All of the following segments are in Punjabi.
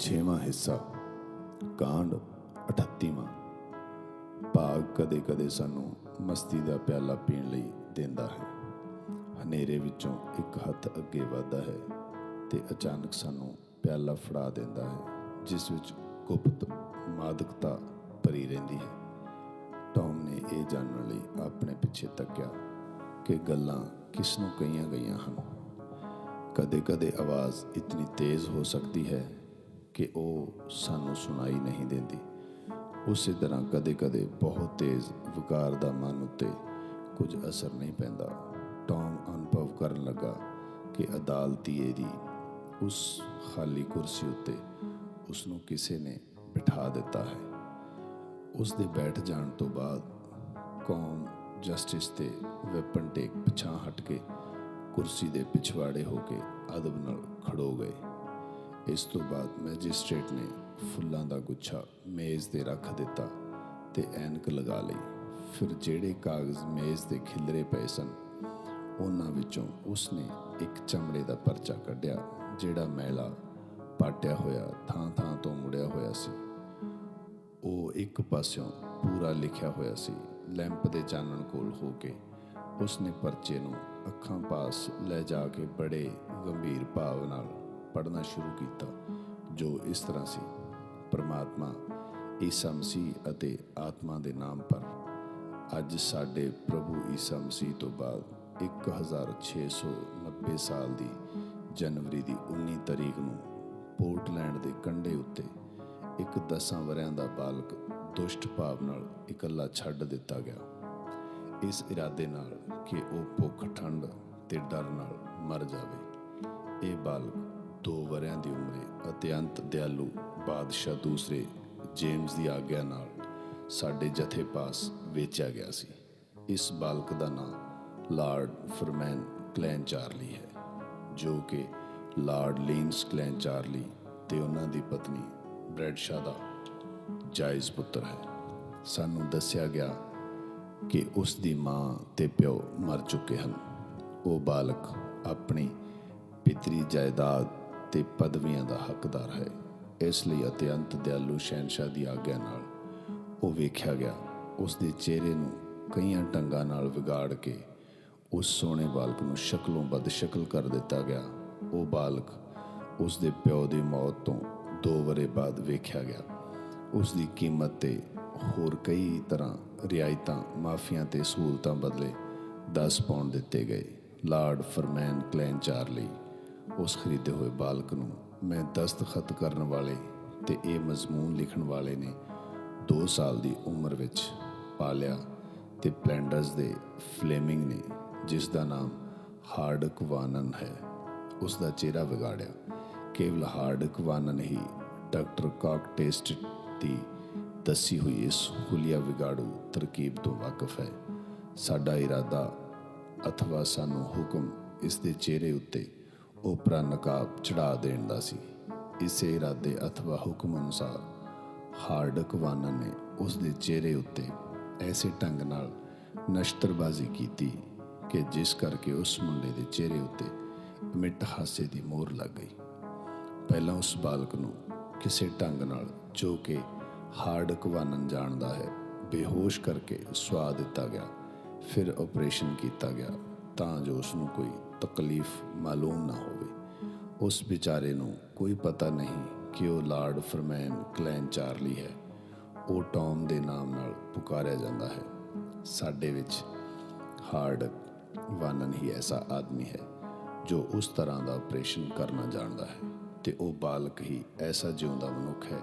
ਛੇਵਾਂ ਹਿੱਸਾ, ਕਾਂਡ 38ਵਾਂ ਭਾਗ ਕਦੇ-ਕਦੇ ਸਾਨੂੰ ਮਸਤੀ ਦਾ ਪਿਆਲਾ ਪੀਣ ਲਈ ਦਿੰਦਾ ਹੈ। ਹਨੇਰੇ ਵਿੱਚੋਂ ਇੱਕ ਹੱਥ ਅੱਗੇ ਵਧਦਾ ਹੈ ਤੇ ਅਚਾਨਕ ਸਾਨੂੰ ਪਿਆਲਾ ਫੜਾ ਦਿੰਦਾ ਹੈ, ਜਿਸ ਵਿੱਚ ਗੁਪਤ ਮਾਦਕਤਾ ਭਰੀ ਰਹਿੰਦੀ ਹੈ। ਟੌਮ ਨੇ ਇਹ ਜਾਣਨ ਲਈ ਆਪਣੇ ਪਿੱਛੇ ਤੱਕਿਆ ਕਿ ਗੱਲਾਂ ਕਿਸ ਨੂੰ ਕਹੀਆਂ ਗਈਆਂ ਹਨ। ਕਦੇ-ਕਦੇ ਆਵਾਜ਼ ਇਤਨੀ ਤੇਜ਼ ਹੋ ਸਕਦੀ ਹੈ ਕਿ ਉਹ ਸਾਨੂੰ ਸੁਣਾਈ ਨਹੀਂ ਦਿੰਦੀ। ਉਸੇ ਤਰ੍ਹਾਂ ਕਦੇ-ਕਦੇ ਬਹੁਤ ਤੇਜ਼ ਵਿਕਾਰ ਦਾ ਮਨ ਉੱਤੇ ਕੁਝ ਅਸਰ ਨਹੀਂ ਪੈਂਦਾ। ਟੌਮ ਅਨੁਭਵ ਕਰਨ ਲੱਗਾ ਕਿ ਅਦਾਲਤੀਏ ਦੀ ਉਸ ਖਾਲੀ ਕੁਰਸੀ ਉੱਤੇ ਉਸ ਨੂੰ ਕਿਸੇ ਨੇ ਬਿਠਾ ਦਿੱਤਾ ਹੈ। ਉਸ ਦੇ ਬੈਠ ਜਾਣ ਤੋਂ ਬਾਅਦ ਕੌਮ ਜਸਟਿਸ ਤੇ ਵੈਪਨ ਟੇਕ ਪਿਛਾਂ ਹਟ ਕੇ ਕੁਰਸੀ ਦੇ ਪਿਛਵਾੜੇ ਹੋ ਕੇ ਅਦਬ ਨਾਲ ਖੜੋ ਗਏ। ਇਸ ਤੋਂ ਬਾਅਦ ਮੈਜਿਸਟ੍ਰੇਟ ਨੇ ਫੁੱਲਾਂ ਦਾ ਗੁੱਛਾ ਮੇਜ਼ ਤੇ ਰੱਖ ਦਿੱਤਾ ਤੇ ਐਨਕ ਲਗਾ ਲਈ। ਫਿਰ ਜਿਹੜੇ ਕਾਗਜ਼ ਮੇਜ਼ ਤੇ ਖਿਲਰੇ ਪਏ ਸਨ, ਉਹਨਾਂ ਵਿੱਚੋਂ ਉਸਨੇ ਇੱਕ ਚਮੜੇ ਦਾ ਪਰਚਾ ਕੱਢਿਆ, ਜਿਹੜਾ ਮੈਲਾ ਪਾਟਿਆ ਹੋਇਆ ਥਾਂ-ਥਾਂ ਤੋਂ ਮੁੜਿਆ ਹੋਇਆ ਸੀ। ਉਹ ਇੱਕ ਪਾਸਿਓਂ ਪੂਰਾ ਲਿਖਿਆ ਹੋਇਆ ਸੀ। ਲੈਂਪ ਦੇ ਚਾਨਣ ਕੋਲ ਹੋ ਕੇ ਉਸਨੇ ਪਰਚੇ ਨੂੰ ਅੱਖਾਂ ਪਾਸ ਲੈ ਜਾ ਕੇ ਬੜੇ ਗੰਭੀਰ ਭਾਵ ਨਾਲ ਪੜ੍ਹਨਾ ਸ਼ੁਰੂ ਕੀਤਾ, ਜੋ ਇਸ ਤਰ੍ਹਾਂ ਸੀ। ਪ੍ਰਮਾਤਮਾ ਈਸਾ ਮਸੀਹ ਅਤੇ ਆਤਮਾ ਦੇ ਨਾਮ ਪਰ ਅੱਜ ਸਾਡੇ ਪ੍ਰਭੂ ਈਸਾ ਮਸੀਹ ਤੋਂ ਬਾਅਦ 1690 ਸਾਲ ਦੀ ਜਨਵਰੀ ਦੀ 19 ਤਰੀਕ ਨੂੰ ਪੋਰਟਲੈਂਡ ਦੇ ਕੰਢੇ ਉੱਤੇ ਇੱਕ 10 ਵਰਿਆਂ ਦਾ ਬਾਲਕ ਦੁਸ਼ਟ ਭਾਵ ਨਾਲ ਇਕੱਲਾ ਛੱਡ ਦਿੱਤਾ ਗਿਆ। ਇਸ ਇਰਾਦੇ ਨਾਲ ਕਿ ਉਹ ਭੁੱਖ ਠੰਡ ਤੇ ਡਰ ਨਾਲ ਮਰ ਜਾਵੇ। ਇਹ ਬਾਲਕ ਦੋ ਵਰਿਆਂ ਦੀ ਉਮਰੇ ਅਤਿਅੰਤ ਦਿਆਲੂ ਬਾਦਸ਼ਾਹ ਦੂਸਰੇ ਜੇਮਸ ਦੀ ਆਗਿਆ ਨਾਲ ਸਾਡੇ ਜਥੇ ਪਾਸ ਵੇਚਿਆ ਗਿਆ ਸੀ। ਇਸ ਬਾਲਕ ਦਾ ਨਾਮ ਲਾਰਡ ਫਰਮੈਨ ਕਲੈਨ ਚਾਰਲੀ ਹੈ, ਜੋ ਕਿ ਲਾਰਡ ਲੀਨਸ ਕਲੈਨ ਚਾਰਲੀ ਤੇ ਉਹਨਾਂ ਦੀ ਪਤਨੀ ਬ੍ਰੈਡਸ਼ਾ ਦਾ ਜਾਇਜ਼ ਪੁੱਤਰ ਹੈ। ਸਾਨੂੰ ਦੱਸਿਆ ਗਿਆ ਕਿ ਉਸ ਦੀ ਮਾਂ ਤੇ ਪਿਓ ਮਰ ਚੁੱਕੇ ਹਨ। ਉਹ ਬਾਲਕ ਆਪਣੀ ਪਿਤਰੀ ਜਾਇਦਾਦ ਤੇ ਪਦਵੀਆਂ ਦਾ ਹੱਕਦਾਰ ਹੈ। ਇਸ ਲਈ ਅਤਿਅੰਤ ਦਿਆਲੂ ਸ਼ਹਿਨशाह ਦੀ ਆਗਿਆ ਨਾਲ ਉਹ ਵੇਖਿਆ ਗਿਆ। ਉਸ ਦੇ ਚਿਹਰੇ ਨੂੰ ਕਈਆਂ ਢੰਗਾਂ ਨਾਲ ਵਿਗਾੜ ਕੇ ਉਸ ਸੋਹਣੇ ਬਾਲਕ ਨੂੰ ਸ਼ਕਲੋਂ ਬਦ ਸ਼ਕਲ ਕਰ ਦਿੱਤਾ ਗਿਆ। ਉਹ ਬਾਲਕ ਉਸ ਦੇ ਪਿਓ ਦੀ ਮੌਤ ਤੋਂ 2 ਵਰੇ ਬਾਅਦ ਵੇਖਿਆ ਗਿਆ। ਉਸ ਦੀ ਕੀਮਤ ਤੇ ਹੋਰ ਕਈ ਤਰ੍ਹਾਂ ਰਿਆਇਤਾਂ, ਮਾਫੀਆਂ ਤੇ ਸਹੂਲਤਾਂ ਬਦਲੇ 10 ਪਾਉਂਡ ਦਿੱਤੇ ਗਏ। ਲਾਰਡ ਫਰਮੈਨ ਕਲੈਨ ਚਾਰਲੀ ਉਸ ਖਰੀਦੇ ਹੋਏ ਬਾਲਕ ਨੂੰ ਮੈਂ ਦਸਤਖਤ ਕਰਨ ਵਾਲੇ ਤੇ ਇਹ ਮਜ਼ਮੂਨ ਲਿਖਣ ਵਾਲੇ ਨੇ 2 ਸਾਲ ਦੀ ਉਮਰ ਵਿੱਚ ਪਾਲਿਆ ਤੇ ਪਲੈਂਡਰਸ ਦੇ ਫਲੇਮਿੰਗ ਨੇ, ਜਿਸ ਦਾ ਨਾਮ ਹਾਰਡਕ ਵਾਨਨ ਹੈ, ਉਸ ਦਾ ਚਿਹਰਾ ਵਿਗਾੜਿਆ। ਕੇਵਲ ਹਾਰਡਕ ਵਾਨਨ ਹੀ ਡਾਕਟਰ ਕਾਕ ਟੇਸਟ ਦੀ ਦੱਸੀ ਹੋਈ ਇਸ ਹੁਲੀਆ ਵਿਗਾੜੂ ਤਰਕੀਬ ਤੋਂ ਵਾਕਿਫ ਹੈ। ਸਾਡਾ ਇਰਾਦਾ ਅਥਵਾ ਸਾਨੂੰ ਹੁਕਮ ਇਸ ਦੇ ਚਿਹਰੇ ਉੱਤੇ ਉਪਰਾ ਨਕਾਬ ਚੜਾ ਦੇਣ ਦਾ ਸੀ। ਇਸੇ ਇਰਾਦੇ ਅਥਵਾ ਹੁਕਮ ਅਨੁਸਾਰ ਹਾਰਡਕ ਵਾਨਨ ਨੇ ਉਸ ਦੇ ਚਿਹਰੇ ਉੱਤੇ ਐਸੇ ਢੰਗ ਨਾਲ ਨਸ਼ਤਰਬਾਜ਼ੀ ਕੀਤੀ ਕਿ ਜਿਸ ਕਰਕੇ ਉਸ ਮੁੰਡੇ ਦੇ ਚਿਹਰੇ ਉੱਤੇ ਮਿੱਟ ਹਾਸੇ ਦੀ ਮੋਹਰ ਲੱਗ ਗਈ। ਪਹਿਲਾਂ ਉਸ ਬਾਲਕ ਨੂੰ ਕਿਸੇ ਢੰਗ ਨਾਲ ਜੋ ਕਿ ਹਾਰਡਕ ਕਵਾਨਨ ਜਾਣਦਾ ਹੈ, ਬੇਹੋਸ਼ ਕਰਕੇ ਸਵਾ ਦਿੱਤਾ ਗਿਆ, ਫਿਰ ਆਪਰੇਸ਼ਨ ਕੀਤਾ ਗਿਆ ਤਾਂ ਜੋ ਉਸ ਨੂੰ ਕੋਈ ਤਕਲੀਫ ਮਾਲੂਮ ਨਾ ਹੋਵੇ। ਉਸ ਵਿਚਾਰੇ ਨੂੰ ਕੋਈ ਪਤਾ ਨਹੀਂ ਕਿ ਉਹ ਲਾਰਡ ਫਰਮੈਨ ਕਲੈਨ ਚਾਰਲੀ ਹੈ। ਉਹ ਟੌਮ ਦੇ ਨਾਮ ਨਾਲ ਪੁਕਾਰਿਆ ਜਾਂਦਾ ਹੈ। ਸਾਡੇ ਵਿੱਚ ਹਾਰਡ ਵਾਨਨ ਹੀ ਐਸਾ ਆਦਮੀ ਹੈ ਜੋ ਉਸ ਤਰ੍ਹਾਂ ਦਾ ਆਪਰੇਸ਼ਨ ਕਰਨਾ ਜਾਣਦਾ ਹੈ ਤੇ ਉਹ ਬਾਲਕ ਹੀ ਐਸਾ ਜਿਉਂਦਾ ਮਨੁੱਖ ਹੈ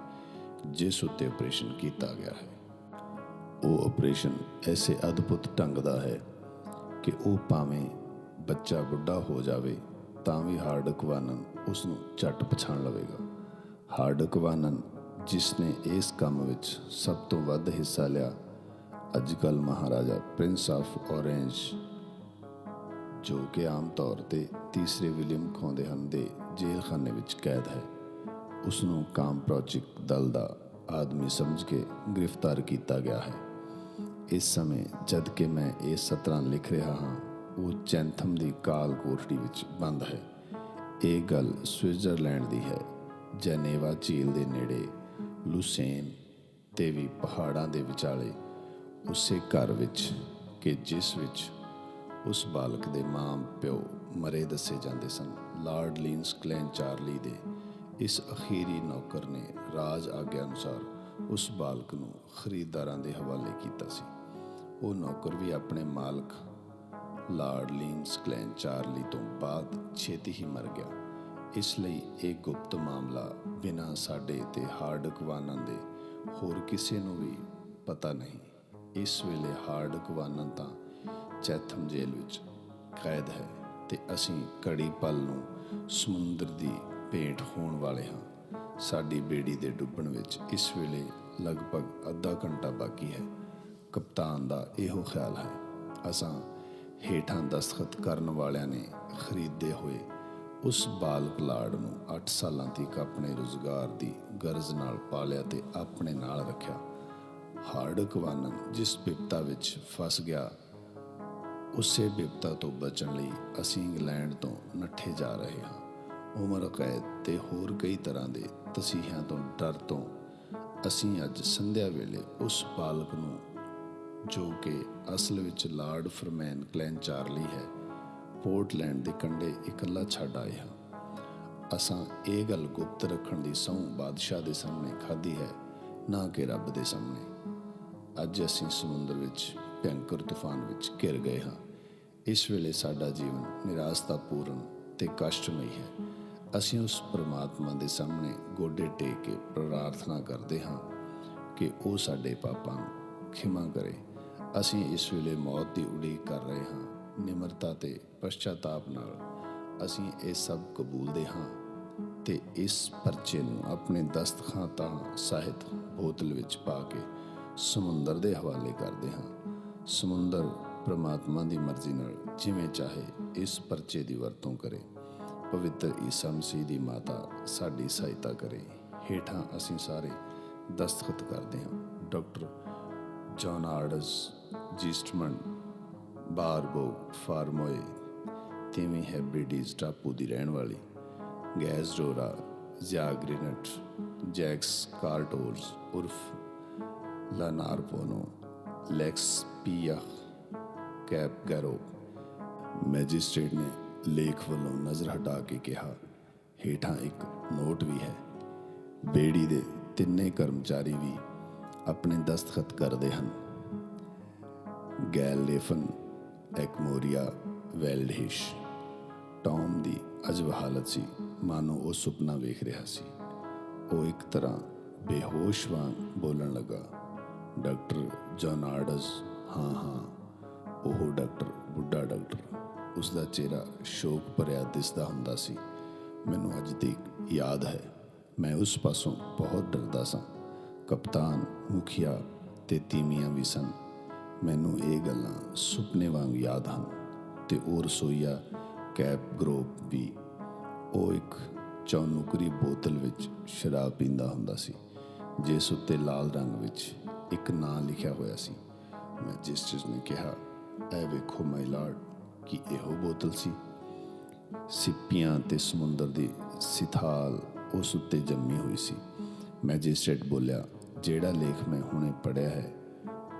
ਜਿਸ ਉੱਤੇ ਆਪਰੇਸ਼ਨ ਕੀਤਾ ਗਿਆ ਹੈ। ਉਹ ਆਪਰੇਸ਼ਨ ਐਸੇ ਅਦਭੁਤ ਢੰਗ ਦਾ ਹੈ ਕਿ ਉਹ ਭਾਵੇਂ ਬੱਚਾ ਬੁੱਢਾ ਹੋ ਜਾਵੇ ਤਾਂ ਵੀ ਹਾਰਡਕਵਾਨਨ ਉਸ ਨੂੰ ਝਟ ਪਛਾਣ ਲਵੇਗਾ। ਹਾਰਡਕਵਾਨਨ ਜਿਸ ਨੇ ਇਸ ਕੰਮ ਵਿੱਚ ਸਭ ਤੋਂ ਵੱਧ ਹਿੱਸਾ ਲਿਆ ਅੱਜ ਕੱਲ ਮਹਾਰਾਜਾ ਪ੍ਰਿੰਸ ਆਫ ਔਰੇਂਜ, ਜੋ ਕਿ ਆਮ ਤੌਰ ਤੇ ਤੀਸਰੇ ਵਿਲੀਅਮ ਖੋਂਦੇ ਹਨ ਦੇ ਜੇਲਖਾਨੇ ਵਿੱਚ ਕੈਦ ਹੈ ਉਸ ਨੂੰ ਕਾਮ ਪ੍ਰੋਜੈਕਟ ਦਲ ਦਾ ਆਦਮੀ ਸਮਝ ਕੇ ਗ੍ਰਿਫਤਾਰ ਕੀਤਾ ਗਿਆ ਹੈ। ਇਸ ਸਮੇਂ ਜਦ ਕਿ ਮੈਂ ਇਹ ਸਤਰਾਂ ਲਿਖ ਰਿਹਾ ਹਾਂ ਉਹ ਚੈਂਥਮ ਦੀ ਕਾਲ ਕੋਠੜੀ ਵਿੱਚ ਬੰਦ ਹੈ। ਇਹ ਗੱਲ ਸਵਿਟਜ਼ਰਲੈਂਡ ਦੀ ਹੈ। ਜੈਨੇਵਾ ਝੀਲ ਦੇ ਨੇੜੇ ਲੂਸੇਨ ਤੇ ਵੀ ਪਹਾੜਾਂ ਦੇ ਵਿਚਾਲੇ ਉਸੇ ਘਰ ਵਿੱਚ ਕਿ ਜਿਸ ਵਿੱਚ ਉਸ ਬਾਲਕ ਦੇ ਮਾਂ ਪਿਓ ਮਰੇ ਦੱਸੇ ਜਾਂਦੇ ਸਨ। ਲਾਰਡ ਲੀਨਸ ਕਲੈਨ ਚਾਰਲੀ ਦੇ ਇਸ ਅਖੀਰੀ ਨੌਕਰ ਨੇ ਰਾਜ ਆਗਿਆ ਅਨੁਸਾਰ ਉਸ ਬਾਲਕ ਨੂੰ ਖਰੀਦਦਾਰਾਂ ਦੇ ਹਵਾਲੇ ਕੀਤਾ ਸੀ। ਉਹ ਨੌਕਰ ਵੀ ਆਪਣੇ ਮਾਲਕ ਲਾਰਡ ਲੀਨਸ ਕਲੈਨ ਚਾਰਲੀ ਤੋਂ ਬਾਅਦ ਛੇਤੀ ਹੀ ਮਰ ਗਿਆ। ਇਸ ਲਈ ਇਹ ਗੁਪਤ ਮਾਮਲਾ ਬਿਨਾਂ ਸਾਡੇ ਤੇ ਹਾਰਡਕਵਾਨਨ ਦੇ ਹੋਰ ਕਿਸੇ ਨੂੰ ਵੀ ਪਤਾ ਨਹੀਂ। ਇਸ ਵੇਲੇ ਹਾਰਡਕਵਾਨਨ ਤਾਂ ਚੈਥਮ ਜੇਲ੍ਹ ਵਿੱਚ ਕੈਦ ਹੈ ਤੇ ਅਸੀਂ ਕੜੀ ਪਲ ਨੂੰ ਸਮੁੰਦਰ ਦੀ ਭੇਟ ਹੋਣ ਵਾਲੇ ਹਾਂ। ਸਾਡੀ ਬੇੜੀ ਦੇ ਡੁੱਬਣ ਵਿੱਚ ਇਸ ਵੇਲੇ ਲਗਭਗ ਅੱਧਾ ਘੰਟਾ ਬਾਕੀ ਹੈ। ਕਪਤਾਨ ਦਾ ਇਹੋ ਖਿਆਲ ਹੈ। ਅਸਾਂ ਹੇਠਾਂ ਦਸਤਖਤ ਕਰਨ ਵਾਲਿਆਂ ਨੇ ਖਰੀਦੇ ਹੋਏ ਉਸ ਬਾਲਕ ਲਾੜ ਨੂੰ 8 ਸਾਲਾਂ ਤੱਕ ਆਪਣੇ ਰੁਜ਼ਗਾਰ ਦੀ ਗਰਜ਼ ਨਾਲ ਪਾਲਿਆ ਤੇ ਆਪਣੇ ਨਾਲ ਰੱਖਿਆ। ਹਾਰਡਕਵਾਨਨ ਜਿਸ ਬਿਪਤਾ ਵਿੱਚ ਫਸ ਗਿਆ, ਉਸੇ ਬਿਪਤਾ ਤੋਂ ਬਚਣ ਲਈ ਅਸੀਂ ਇੰਗਲੈਂਡ ਤੋਂ ਨੱਠੇ ਜਾ ਰਹੇ ਹਾਂ। ਉਮਰ ਕੈਦ ਤੇ ਹੋਰ ਕਈ ਤਰ੍ਹਾਂ ਦੇ ਤਸੀਹਿਆਂ ਤੋਂ ਡਰ ਤੋਂ ਅਸੀਂ ਅੱਜ ਸੰਧਿਆ ਵੇਲੇ ਉਸ ਬਾਲਕ ਨੂੰ ਜੋ ਕਿ ਅਸਲ ਵਿੱਚ ਲਾਰਡ ਫਰਮੈਨ ਕਲੈਨ ਚਾਰਲੀ ਹੈ, ਪੋਰਟਲੈਂਡ ਦੇ ਕੰਢੇ ਇਕੱਲਾ ਛੱਡ ਆਏ ਹਾਂ। ਅਸਾਂ ਇਹ ਗੱਲ ਗੁਪਤ ਰੱਖਣ ਦੀ ਸਹੁੰ ਬਾਦਸ਼ਾਹ ਦੇ ਸਾਹਮਣੇ ਖਾਧੀ ਹੈ, ਨਾ ਕਿ ਰੱਬ ਦੇ ਸਾਹਮਣੇ। ਅੱਜ ਅਸੀਂ ਸਮੁੰਦਰ ਵਿੱਚ ਭਿਅੰਕਰ ਤੂਫਾਨ ਵਿੱਚ ਘਿਰ ਗਏ ਹਾਂ। ਇਸ ਵੇਲੇ ਸਾਡਾ ਜੀਵਨ ਨਿਰਾਸ਼ਤਾਪੂਰਨ ਤੇ ਕਸ਼ਟਮਈ ਹੈ। ਅਸੀਂ ਉਸ ਪ੍ਰਮਾਤਮਾ ਦੇ ਸਾਹਮਣੇ ਗੋਡੇ ਟੇਕ ਕੇ ਪ੍ਰਾਰਥਨਾ ਕਰਦੇ ਹਾਂ ਕਿ ਉਹ ਸਾਡੇ ਪਾਪਾਂ ਨੂੰ ਖਿਮਾ ਕਰੇ। ਅਸੀਂ ਇਸ ਵੇਲੇ ਮੌਤ ਦੀ ਉਡੀਕ ਕਰ ਰਹੇ ਹਾਂ। ਨਿਮਰਤਾ ਤੇ ਪਛਤਾਤਾਪ ਨਾਲ ਅਸੀਂ ਇਹ ਸਭ ਕਬੂਲਦੇ ਹਾਂ ਤੇ ਇਸ ਪਰਚੇ ਨੂੰ ਆਪਣੇ ਦਸਤਖਾਂ ਤਾਂ ਸਾਹਿਤ ਬੋਤਲ ਵਿੱਚ ਪਾ ਕੇ ਸਮੁੰਦਰ ਦੇ ਹਵਾਲੇ ਕਰਦੇ ਹਾਂ। ਸਮੁੰਦਰ ਪ੍ਰਮਾਤਮਾ ਦੀ ਮਰਜ਼ੀ ਨਾਲ ਜਿਵੇਂ ਚਾਹੇ ਇਸ ਪਰਚੇ ਦੀ ਵਰਤੋਂ ਕਰੇ। ਪਵਿੱਤਰ ਈਸਾ ਮਸੀਹ ਦੀ ਮਾਤਾ ਸਾਡੀ ਸਹਾਇਤਾ ਕਰੇ। ਹੇਠਾਂ ਅਸੀਂ ਸਾਰੇ ਦਸਤਖਤ ਕਰਦੇ ਹਾਂ। ਡਾਕਟਰ ਜੌਨ ਆਰਡਸ ਜਿਸਟਮਨ, ਬਾਰਬੋ, ਫਾਰਮੋਏ, ਤਿਵੇਂ ਹੈਬ੍ਰਿਡੀਜ਼ ਟਾਪੂ ਦੀ ਰਹਿਣ ਵਾਲੀ, ਗੈਸ ਡੋਰਾ, ਜ਼ਿਆਗ੍ਰਿਨਟ, ਜੈਕਸ ਕਾਰਟੋਰਸ, ਉਰਫ ਲਾਨਾਰਪੋਨੋ, ਲੈਕਸ ਪੀਆ, ਕੈਪ ਗੈਰੋ, ਮੈਜਿਸਟ੍ਰੇਟ ਨੇ ਲੇਖ ਵੱਲੋਂ ਨਜ਼ਰ ਹਟਾ ਕੇ ਕਿਹਾ, ਹੇਠਾਂ ਇੱਕ ਨੋਟ ਵੀ ਹੈ। ਬੇੜੀ ਦੇ ਤਿੰਨੇ ਕਰਮਚਾਰੀ ਵੀ ਆਪਣੇ ਦਸਤਖਤ ਕਰਦੇ ਹਨ। ਗੈਲ ਲੇਫਨ ਐਕਮੋਰੀਆ ਵੈਲਡਿਸ਼ ਟੌਮ ਦੀ ਅਜਬ ਹਾਲਤ ਸੀ। ਮਾਨੋ ਉਹ ਸੁਪਨਾ ਵੇਖ ਰਿਹਾ ਸੀ। ਉਹ ਇੱਕ ਤਰ੍ਹਾਂ ਬੇਹੋਸ਼ ਵਾਂਗ ਬੋਲਣ ਲੱਗਾ, ਡਾਕਟਰ ਜੋਨਾਰਡਸ ਹਾਂ ਹਾਂ। ਉਹ ਡਾਕਟਰ, ਬੁੱਢਾ ਡਾਕਟਰ ਉਸ ਦਾ ਚਿਹਰਾ ਸ਼ੋਕ ਭਰਿਆ ਦਿਸਦਾ ਹੁੰਦਾ ਸੀ। ਮੈਨੂੰ ਅੱਜ ਤੱਕ ਯਾਦ ਹੈ। ਮੈਂ ਉਸ ਪਾਸੋਂ ਬਹੁਤ ਡਰਦਾ ਸਾਂ। ਕਪਤਾਨ, ਮੁਖੀਆ ਤੇ ਤੀਮੀਆਂ ਵੀ ਸਨ। ਮੈਨੂੰ ਇਹ ਗੱਲਾਂ ਸੁਪਨੇ ਵਾਂਗ ਯਾਦ ਹਨ ਤੇ ਉਹ ਰਸੋਈਆ ਕੈਪ ਗਰੋਪ ਵੀ। ਉਹ ਇੱਕ ਚੌਨੁਕਰੀ ਬੋਤਲ ਵਿੱਚ ਸ਼ਰਾਬ ਪੀਂਦਾ ਹੁੰਦਾ ਸੀ, ਜਿਸ ਉੱਤੇ ਲਾਲ ਰੰਗ ਵਿੱਚ ਇੱਕ ਨਾਂ ਲਿਖਿਆ ਹੋਇਆ ਸੀ। ਮੈਜਿਸਟਰੇਟ ਨੇ ਕਿਹਾ, ਇਹ ਵੇਖੋ ਮਾਈ ਲਾਰਡ, ਕਿ ਇਹੋ ਬੋਤਲ ਸੀ? ਸਿੱਪੀਆਂ ਤੇ ਸਮੁੰਦਰ ਦੀ ਸਿਥਾਲ ਉਸ ਉੱਤੇ ਜੰਮੀ ਹੋਈ ਸੀ। ਮੈਜਿਸਟ੍ਰੇਟ ਬੋਲਿਆ, ਜਿਹੜਾ ਲੇਖ ਮੈਂ ਹੁਣੇ ਪੜਿਆ ਹੈ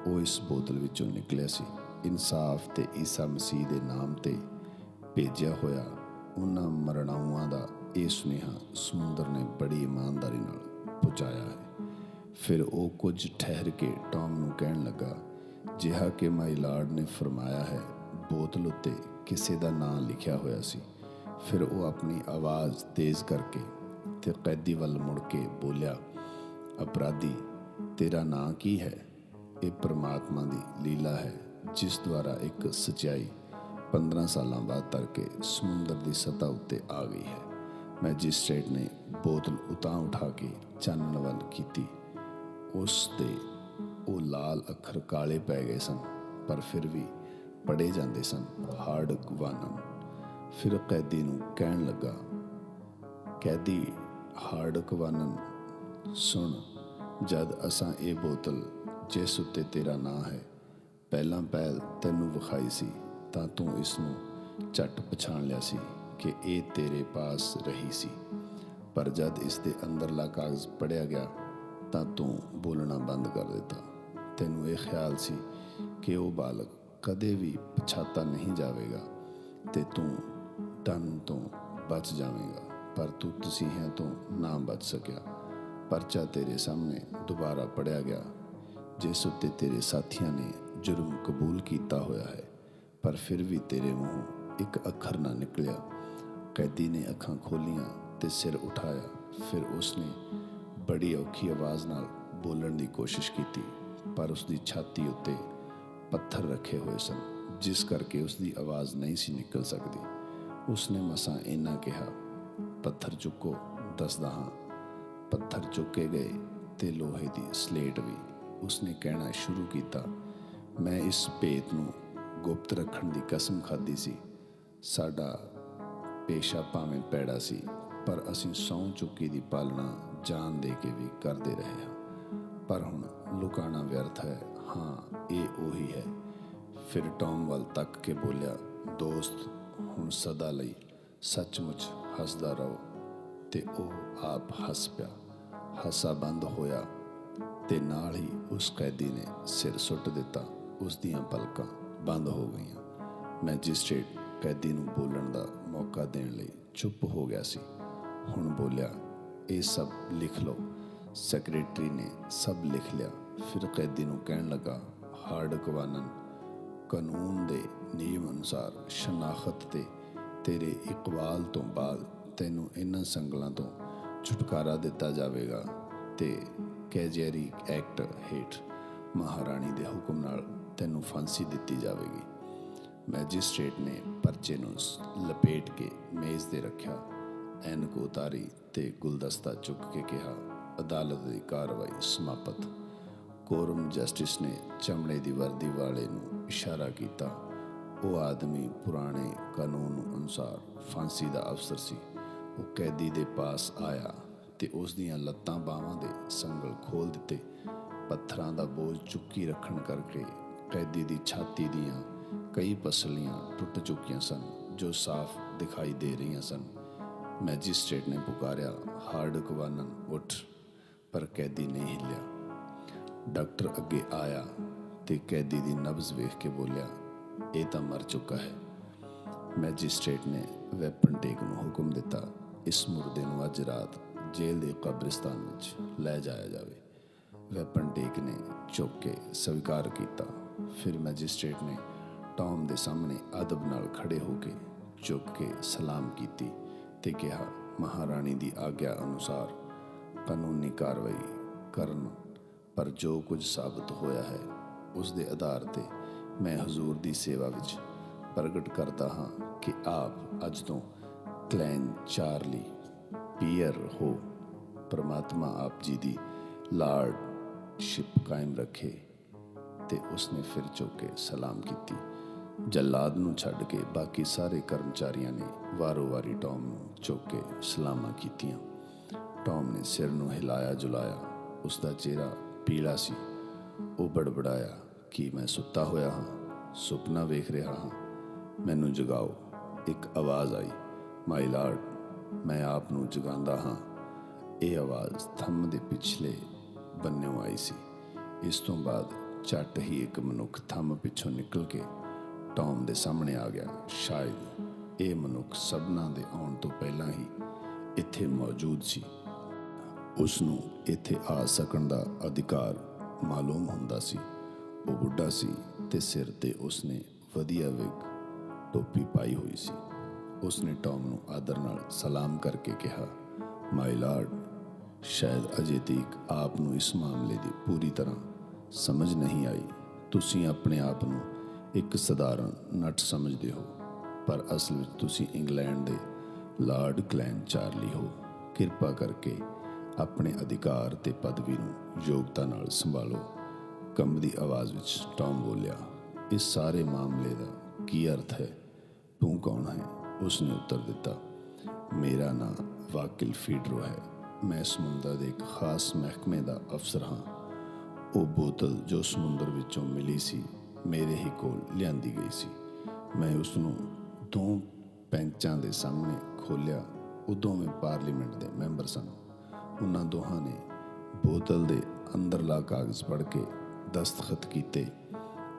ਉਹ ਇਸ ਬੋਤਲ ਵਿੱਚੋਂ ਨਿਕਲਿਆ ਸੀ। ਇਨਸਾਫ ਤੇ ਈਸਾ ਮਸੀਹ ਦੇ ਨਾਮ ਤੇ ਭੇਜਿਆ ਹੋਇਆ ਉਹਨਾਂ ਮਰਣਾਊਆਂ ਦਾ ਇਹ ਸੁਨੇਹਾ ਸਮੁੰਦਰ ਨੇ ਬੜੀ ਇਮਾਨਦਾਰੀ ਨਾਲ ਪਹੁੰਚਾਇਆ ਹੈ। ਫਿਰ ਉਹ ਕੁਝ ਠਹਿਰ ਕੇ ਟੌਮ ਨੂੰ ਕਹਿਣ ਲੱਗਾ, ਜਿਹਾ ਕਿ ਮਾਈ ਲਾਰਡ ਨੇ ਫਰਮਾਇਆ ਹੈ, ਬੋਤਲ ਉੱਤੇ ਕਿਸੇ ਦਾ ਨਾਂ ਲਿਖਿਆ ਹੋਇਆ ਸੀ। ਫਿਰ ਉਹ ਆਪਣੀ ਆਵਾਜ਼ ਤੇਜ਼ ਕਰਕੇ ਤੇ ਕੈਦੀ ਵੱਲ ਮੁੜ ਕੇ ਬੋਲਿਆ, ਅਪਰਾਧੀ, ਤੇਰਾ ਨਾਂ ਕੀ ਹੈ? ਇਹ ਪ੍ਰਮਾਤਮਾ ਦੀ ਲੀਲਾ ਹੈ, ਜਿਸ ਦੁਆਰਾ ਇੱਕ ਸਚਾਈ 15 ਸਾਲਾਂ ਬਾਅਦ ਤਰਕੇ ਸਮੁੰਦਰ ਦੀ ਸਤਹ ਉੱਤੇ ਆ ਗਈ ਹੈ। ਮੈਜਿਸਟ੍ਰੇਟ ਨੇ ਬੋਤਲ ਉਤਾਂ ਉਠਾ ਕੇ ਚਾਨਣ ਵੱਲ ਕੀਤੀ। ਉਸ ਦੇ ਉਹ ਲਾਲ ਅੱਖਰ ਕਾਲੇ ਪੈ ਗਏ ਸਨ, ਪਰ ਫਿਰ ਵੀ ਪੜੇ ਜਾਂਦੇ ਸਨ ਹਾਰਡ ਗਵਾਨਨ ਫਿਰ ਕੈਦੀ ਨੂੰ ਕਹਿਣ ਲੱਗਾ, ਕੈਦੀ, ਹਾਰਡ ਗਵਾਨਨ ਸੁਣ, ਜਦ ਅਸਾਂ ਇਹ ਬੋਤਲ ਜਿਸ ਉੱਤੇ ਤੇਰਾ ਨਾਂ ਹੈ। ਪਹਿਲਾਂ ਪਹਿਲ ਤੈਨੂੰ ਵਿਖਾਈ ਸੀ, ਤਾਂ ਤੂੰ ਇਸ ਨੂੰ ਝਟ ਪਛਾਣ ਲਿਆ ਸੀ ਕਿ ਇਹ ਤੇਰੇ ਪਾਸ ਰਹੀ ਸੀ। ਪਰ ਜਦ ਇਸ ਦੇ ਅੰਦਰਲਾ ਕਾਗਜ਼ ਪੜਿਆ ਗਿਆ, ਤਾਂ ਤੂੰ ਬੋਲਣਾ ਬੰਦ ਕਰ ਦਿੱਤਾ। ਤੈਨੂੰ ਇਹ ਖਿਆਲ ਸੀ ਕਿ ਉਹ ਬਾਲਕ ਕਦੇ ਵੀ ਪਛਾਤਾ ਨਹੀਂ ਜਾਵੇਗਾ ਤੇ ਤੂੰ ਤਨ ਤੋਂ ਬਚ ਜਾਵੇਂਗਾ। ਪਰ ਤੂੰ ਤਸੀਹਿਆਂ ਤੋਂ ਨਾ ਬਚ ਸਕਿਆ। ਪਰਚਾ ਤੇਰੇ ਸਾਹਮਣੇ ਦੁਬਾਰਾ ਪੜਿਆ ਗਿਆ ਜਿਸ ਉੱਤੇ ਤੇਰੇ ਸਾਥੀਆਂ ਨੇ ਜੁਰਮ ਕਬੂਲ ਕੀਤਾ ਹੋਇਆ ਹੈ, ਪਰ ਫਿਰ ਵੀ ਤੇਰੇ ਮੂੰਹੋਂ ਇੱਕ ਅੱਖਰ ਨਾ ਨਿਕਲਿਆ। ਕੈਦੀ ਨੇ ਅੱਖਾਂ ਖੋਲੀਆਂ ਤੇ ਸਿਰ ਉਠਾਇਆ। ਫਿਰ ਉਸਨੇ ਬੜੀ ਔਖੀ ਆਵਾਜ਼ ਨਾਲ ਬੋਲਣ ਦੀ ਕੋਸ਼ਿਸ਼ ਕੀਤੀ, ਪਰ ਉਸ ਦੀ ਛਾਤੀ ਉੱਤੇ ਪੱਥਰ ਰੱਖੇ ਹੋਏ ਸਨ, ਜਿਸ ਕਰਕੇ ਉਸ ਦੀ ਆਵਾਜ਼ ਨਹੀਂ ਸੀ ਨਿਕਲ ਸਕਦੀ। ਉਸਨੇ ਮਸਾਂ ਇੰਨਾ ਕਿਹਾ, ਪੱਥਰ ਚੁੱਕੋ, ਦੱਸਦਾ ਹਾਂ। ਪੱਥਰ ਚੁੱਕੇ ਗਏ ਤੇ ਲੋਹੇ ਦੀ ਸਲੇਟ ਵੀ। ਉਸਨੇ ਕਹਿਣਾ ਸ਼ੁਰੂ ਕੀਤਾ, ਮੈਂ ਇਸ ਭੇਤ ਨੂੰ ਗੁਪਤ ਰੱਖਣ ਦੀ ਕਸਮ ਖਾਧੀ ਸੀ। ਸਾਡਾ ਪੇਸ਼ਾ ਭਾਵੇਂ ਪੈੜਾ ਸੀ, ਪਰ ਅਸੀਂ ਸਹੁੰ ਚੁੱਕੀ ਦੀ ਪਾਲਣਾ ਜਾਨ ਦੇ ਕੇ ਵੀ ਕਰਦੇ ਰਹੇ ਹਾਂ। ਪਰ ਹੁਣ ਲੁਕਾਣਾ ਵਿਅਰਥ ਹੈ। ਹਾਂ, ਇਹ ਉਹੀ ਹੈ। ਫਿਰ ਟੌਮ ਵੱਲ ਤੱਕ ਕੇ ਬੋਲਿਆ, ਦੋਸਤ, ਹੁਣ ਸਦਾ ਲਈ ਸੱਚਮੁੱਚ ਹੱਸਦਾ ਰਹੋ। ਤੇ ਉਹ ਆਪ ਹੱਸ ਪਿਆ। ਹਾਸਾ ਬੰਦ ਹੋਇਆ। ਤੇ ਨਾਲ ਹੀ ਉਸ ਕੈਦੀ ਨੇ ਸਿਰ ਸੁੱਟ ਦਿੱਤਾ, ਉਸ ਦੀਆਂ ਪਲਕਾਂ ਬੰਦ ਹੋ ਗਈਆਂ। ਮੈਜਿਸਟ੍ਰੇਟ ਕੈਦੀ ਨੂੰ ਬੋਲਣ ਦਾ ਮੌਕਾ ਦੇਣ ਲਈ ਚੁੱਪ ਹੋ ਗਿਆ ਸੀ। ਹੁਣ ਬੋਲਿਆ, ਇਹ ਸਭ ਲਿਖ ਲਓ। ਸੈਕਟਰੀ ਨੇ ਸਭ ਲਿਖ ਲਿਆ। ਫਿਰ ਕੈਦੀ ਨੂੰ ਕਹਿਣ ਲੱਗਾ, ਹਾਰਡ ਕਵਾਨਨ, ਕਾਨੂੰਨ ਦੇ ਨਿਯਮ ਅਨੁਸਾਰ ਸ਼ਨਾਖਤ ਤੇ ਤੇਰੇ ਇਕਬਾਲ ਤੋਂ ਬਾਅਦ ਤੈਨੂੰ ਇਹਨਾਂ ਸੰਗਲਾਂ ਤੋਂ ਛੁਟਕਾਰਾ ਦਿੱਤਾ ਜਾਵੇਗਾ ਤੇ ਕੈਜੇਰੀ ਐਕਟ ਹੇਠ ਮਹਾਰਾਣੀ ਦੇ ਹੁਕਮ ਨਾਲ ਤੈਨੂੰ ਫਾਂਸੀ ਦਿੱਤੀ ਜਾਵੇਗੀ। ਮੈਜਿਸਟ੍ਰੇਟ ਨੇ ਪਰਚੇ ਨੂੰ ਲਪੇਟ ਕੇ ਮੇਜ਼ ਤੇ ਰੱਖਿਆ। ਐਨਕ ਉਤਾਰੀ ਤੇ ਗੁਲਦਸਤਾ ਚੁੱਕ ਕੇ ਕਿਹਾ, ਅਦਾਲਤ ਦੀ ਕਾਰਵਾਈ ਸਮਾਪਤ। ਕੋਰਮ ਜਸਟਿਸ ਨੇ ਚਮੜੇ ਦੀ ਵਰਦੀ ਵਾਲੇ ਨੂੰ ਇਸ਼ਾਰਾ ਕੀਤਾ। ਉਹ ਆਦਮੀ ਪੁਰਾਣੇ ਕਾਨੂੰਨ ਅਨੁਸਾਰ ਫਾਂਸੀ ਦਾ ਅਫਸਰ ਸੀ। ਉਹ ਕੈਦੀ ਦੇ ਪਾਸ ਆਇਆ। ਤੇ ਉਸ ਦੀਆਂ ਲੱਤਾਂ ਬਾਹਾਂ ਦੇ ਸੰਗਲ ਖੋਲ ਦਿੱਤੇ। ਪੱਥਰਾਂ ਦਾ ਬੋਝ ਚੁੱਕੀ ਰੱਖਣ ਕਰਕੇ ਕੈਦੀ ਦੀ ਛਾਤੀ ਦੀਆਂ ਕਈ ਪਸਲੀਆਂ ਟੁੱਟ ਚੁੱਕੀਆਂ ਸਨ, ਜੋ ਸਾਫ਼ ਦਿਖਾਈ ਦੇ ਰਹੀਆਂ ਸਨ। ਮੈਜਿਸਟ੍ਰੇਟ ਨੇ ਪੁਕਾਰਿਆ, ਹਾਰਡ ਕਵਾਨਨ, ਉੱਠ। ਪਰ ਕੈਦੀ ਨਹੀਂ ਹਿੱਲਿਆ। ਡਾਕਟਰ ਅੱਗੇ ਆਇਆ ਤੇ ਕੈਦੀ ਦੀ ਨਬਜ਼ ਵੇਖ ਕੇ ਬੋਲਿਆ, ਇਹ ਤਾਂ ਮਰ ਚੁੱਕਾ ਹੈ। ਮੈਜਿਸਟ੍ਰੇਟ ਨੇ ਵੈਪਨ ਟੇਕ ਨੂੰ ਹੁਕਮ ਦਿੱਤਾ, ਇਸ ਮੁਰਦੇ ਨੂੰ ਅੱਜ ਰਾਤ ਜੇਲ੍ਹ ਦੇ ਕਬਰਿਸਤਾਨ ਵਿੱਚ ਲੈ ਜਾਇਆ ਜਾਵੇ। ਵੈਪਨ ਟੇਕ ਨੇ ਚੁੱਕ ਕੇ ਸਵੀਕਾਰ ਕੀਤਾ। ਫਿਰ ਮੈਜਿਸਟ੍ਰੇਟ ਨੇ ਟੌਮ ਦੇ ਸਾਹਮਣੇ ਅਦਬ ਨਾਲ ਖੜੇ ਹੋ ਕੇ ਝੁੱਕ ਕੇ ਸਲਾਮ ਕੀਤੀ ਤੇ ਕਿਹਾ, ਮਹਾਰਾਣੀ ਦੀ ਆਗਿਆ ਅਨੁਸਾਰ ਕਾਨੂੰਨੀ ਕਾਰਵਾਈ ਕਰਨ, ਪਰ ਜੋ ਕੁਝ ਸਾਬਤ ਹੋਇਆ ਹੈ, ਉਸ ਦੇ ਆਧਾਰ ਤੇ ਮੈਂ ਹਜ਼ੂਰ ਦੀ ਸੇਵਾ ਵਿੱਚ ਪ੍ਰਗਟ ਕਰਦਾ ਹਾਂ ਕਿ ਆਪ ਅੱਜ ਤੋਂ ਕਲੈਨ ਚਾਰਲੀ ਪੀਅਰ ਹੋ ਪ੍ਰਮਾਤਮਾ ਆਪ ਜੀ ਦੀ ਲਾਰਡਸ਼ਿਪ ਕਾਇਮ ਰੱਖੇ ਤੇ ਉਸਨੇ ਫਿਰ ਝੁੱਕ ਕੇ ਸਲਾਮ ਕੀਤੀ ਜੱਲਾਦ ਨੂੰ ਛੱਡ ਕੇ ਬਾਕੀ ਸਾਰੇ ਕਰਮਚਾਰੀਆਂ ਨੇ ਵਾਰੋ-ਵਾਰੀ ਟੌਮ ਨੂੰ ਝੁੱਕ ਕੇ ਸਲਾਮਾਂ ਕੀਤੀਆਂ ਟੌਮ ਨੇ ਸਿਰ ਨੂੰ ਹਿਲਾਇਆ ਜੁਲਾਇਆ ਉਸ ਦਾ ਚਿਹਰਾ ਪੀਲਾ ਸੀ ਉਹ ਬੜਬੜਾਇਆ ਕਿ ਮੈਂ ਸੁੱਤਾ ਹੋਇਆ ਹਾਂ ਸੁਪਨਾ ਵੇਖ ਰਿਹਾ ਹਾਂ ਮੈਨੂੰ ਜਗਾਓ ਇੱਕ ਆਵਾਜ਼ ਆਈ ਮਾਈ ਲਾਰਡ ਮੈਂ ਆਪ ਨੂੰ ਜਗਾਉਂਦਾ ਹਾਂ। ਇਹ ਆਵਾਜ਼ ਥੰਮ ਦੇ ਪਿਛਲੇ ਬੰਨਿਓ ਆਈ ਸੀ। ਇਸ ਤੋਂ ਬਾਅਦ ਝੱਟ ਹੀ ਇੱਕ ਮਨੁੱਖ ਥੰਮ ਪਿੱਛੋਂ ਨਿਕਲ ਕੇ ਟੌਮ ਦੇ ਸਾਹਮਣੇ ਆ ਗਿਆ। ਸ਼ਾਇਦ ਇਹ ਮਨੁੱਖ ਸਭਨਾਂ ਦੇ ਆਉਣ ਤੋਂ ਪਹਿਲਾਂ ਹੀ ਇੱਥੇ ਮੌਜੂਦ ਸੀ। ਉਸ ਨੂੰ ਇੱਥੇ ਆ ਸਕਣ ਦਾ ਅਧਿਕਾਰ ਮਾਲੂਮ ਹੁੰਦਾ ਸੀ। ਉਹ ਬੁੱਢਾ ਸੀ ਤੇ ਸਿਰ ਤੇ ਉਸਨੇ ਵਧੀਆ ਵਿਗ ਟੋਪੀ ਪਾਈ ਹੋਈ ਸੀ। ਉਸਨੇ ਟੌਮ ਨੂੰ ਆਦਰ ਨਾਲ ਸਲਾਮ ਕਰਕੇ ਕਿਹਾ, ਮਾਈ ਲਾਰਡ, ਸ਼ਾਇਦ ਅਜੇ ਤੱਕ ਆਪ ਨੂੰ ਇਸ ਮਾਮਲੇ ਦੀ ਪੂਰੀ ਤਰ੍ਹਾਂ ਸਮਝ ਨਹੀਂ ਆਈ। ਤੁਸੀਂ ਆਪਣੇ ਆਪ ਨੂੰ ਇੱਕ ਸਧਾਰਨ ਨਟ ਸਮਝਦੇ ਹੋ, ਪਰ ਅਸਲ ਵਿੱਚ ਤੁਸੀਂ ਇੰਗਲੈਂਡ ਦੇ ਲਾਰਡ ਕਲੈਨ ਚਾਰਲੀ ਹੋ। ਕਿਰਪਾ ਕਰਕੇ ਆਪਣੇ ਅਧਿਕਾਰ ਤੇ ਪਦਵੀ ਨੂੰ ਯੋਗਤਾ ਨਾਲ ਸੰਭਾਲੋ। ਕੰਬਦੀ ਆਵਾਜ਼ ਵਿੱਚ ਟੌਮ ਬੋਲਿਆ, ਇਸ ਸਾਰੇ ਮਾਮਲੇ ਦਾ ਕੀ ਅਰਥ ਹੈ? ਤੂੰ ਕੌਣ ਹੈ? ਉਸਨੇ ਉੱਤਰ ਦਿੱਤਾ, ਮੇਰਾ ਨਾਮ ਵਾਕਿਲ ਫੀਡਰੋ ਹੈ। ਮੈਂ ਸਮੁੰਦਰ ਦੇ ਇੱਕ ਖਾਸ ਮਹਿਕਮੇ ਦਾ ਅਫਸਰ ਹਾਂ। ਉਹ ਬੋਤਲ ਜੋ ਸਮੁੰਦਰ ਵਿੱਚੋਂ ਮਿਲੀ ਸੀ, ਮੇਰੇ ਹੀ ਕੋਲ ਲਿਆਂਦੀ ਗਈ ਸੀ। ਮੈਂ ਉਸ ਨੂੰ ਦੋ ਪੈਂਚਾਂ ਦੇ ਸਾਹਮਣੇ ਖੋਲਿਆ ਉਹ ਦੋਵੇਂ ਪਾਰਲੀਮੈਂਟ ਦੇ ਮੈਂਬਰ ਸਨ। ਉਹਨਾਂ ਦੋਹਾਂ ਨੇ ਬੋਤਲ ਦੇ ਅੰਦਰਲਾ ਕਾਗਜ਼ ਪੜ੍ਹ ਕੇ ਦਸਤਖਤ ਕੀਤੇ।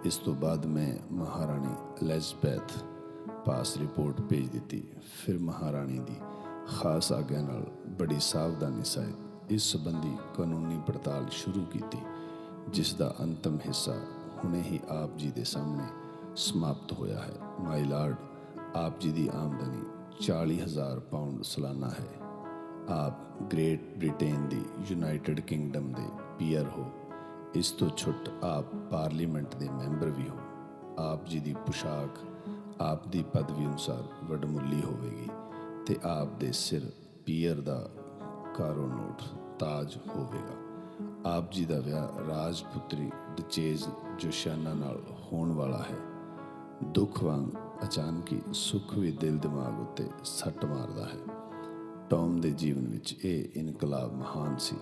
ਇਸ ਤੋਂ ਬਾਅਦ ਮੈਂ ਮਹਾਰਾਣੀ ਐਲਿਜ਼ਬੈਥ ਪਾਸ ਰਿਪੋਰਟ ਭੇਜ ਦਿੱਤੀ। ਫਿਰ ਮਹਾਰਾਣੀ ਦੀ ਖਾਸ ਆਗਿਆ ਨਾਲ ਬੜੀ ਸਾਵਧਾਨੀ ਸਹਿਤ ਇਸ ਸੰਬੰਧੀ ਕਾਨੂੰਨੀ ਪੜਤਾਲ ਸ਼ੁਰੂ ਕੀਤੀ, ਜਿਸ ਦਾ ਅੰਤਮ ਹਿੱਸਾ ਹੁਣੇ ਹੀ ਆਪ ਜੀ ਦੇ ਸਾਹਮਣੇ ਸਮਾਪਤ ਹੋਇਆ ਹੈ। ਮਾਈ ਲਾਰਡ, ਆਪ ਜੀ ਦੀ ਆਮਦਨੀ 40000 ਪਾਉਂਡ ਸਾਲਾਨਾ ਹੈ। ਆਪ ਗ੍ਰੇਟ ਬ੍ਰਿਟੇਨ ਦੀ ਯੂਨਾਈਟਿਡ ਕਿੰਗਡਮ ਦੇ ਪੀਅਰ ਹੋ। ਇਸ ਤੋਂ ਛੁੱਟ ਆਪ ਪਾਰਲੀਮੈਂਟ ਦੇ ਮੈਂਬਰ ਵੀ ਹੋ। ਆਪ ਜੀ ਦੀ ਪੁਸ਼ਾਕ ਆਪ ਦੀ ਪਦਵੀ ਅਨੁਸਾਰ ਵਡਮੁੱਲੀ ਹੋਵੇਗੀ ਤੇ ਆਪ ਦੇ ਸਿਰ ਪੀਅਰ ਦਾ ਕਾਰੋਨੋਟ ਤਾਜ ਹੋਵੇਗਾ। ਆਪ ਜੀ ਦਾ ਵਿਆਹ ਰਾਜਪੁੱਤਰੀ ਡਚੇਜ਼ ਜੋਸ਼ਾਨਾ ਨਾਲ ਹੋਣ ਵਾਲਾ ਹੈ। ਦੁੱਖ ਵਾਂਗ ਅਚਾਨਕ ਹੀ ਸੁੱਖ ਵੀ ਦਿਲ ਦਿਮਾਗ ਉੱਤੇ ਸੱਟ ਮਾਰਦਾ ਹੈ। ਟੌਮ ਦੇ ਜੀਵਨ ਵਿੱਚ ਇਹ ਇਨਕਲਾਬ ਮਹਾਨ ਸੀ।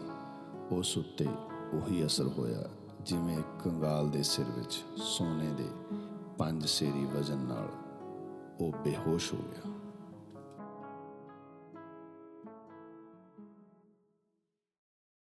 ਉਸ ਉੱਤੇ ਉਹੀ ਅਸਰ ਹੋਇਆ ਜਿਵੇਂ ਕੰਗਾਲ ਦੇ ਸਿਰ ਵਿੱਚ ਸੋਨੇ ਦੇ ਪੰਜ ਸੇਰੀ ਵਜ਼ਨ ਨਾਲ ਉਹ ਬੇਹੋਸ਼ ਹੋ ਗਿਆ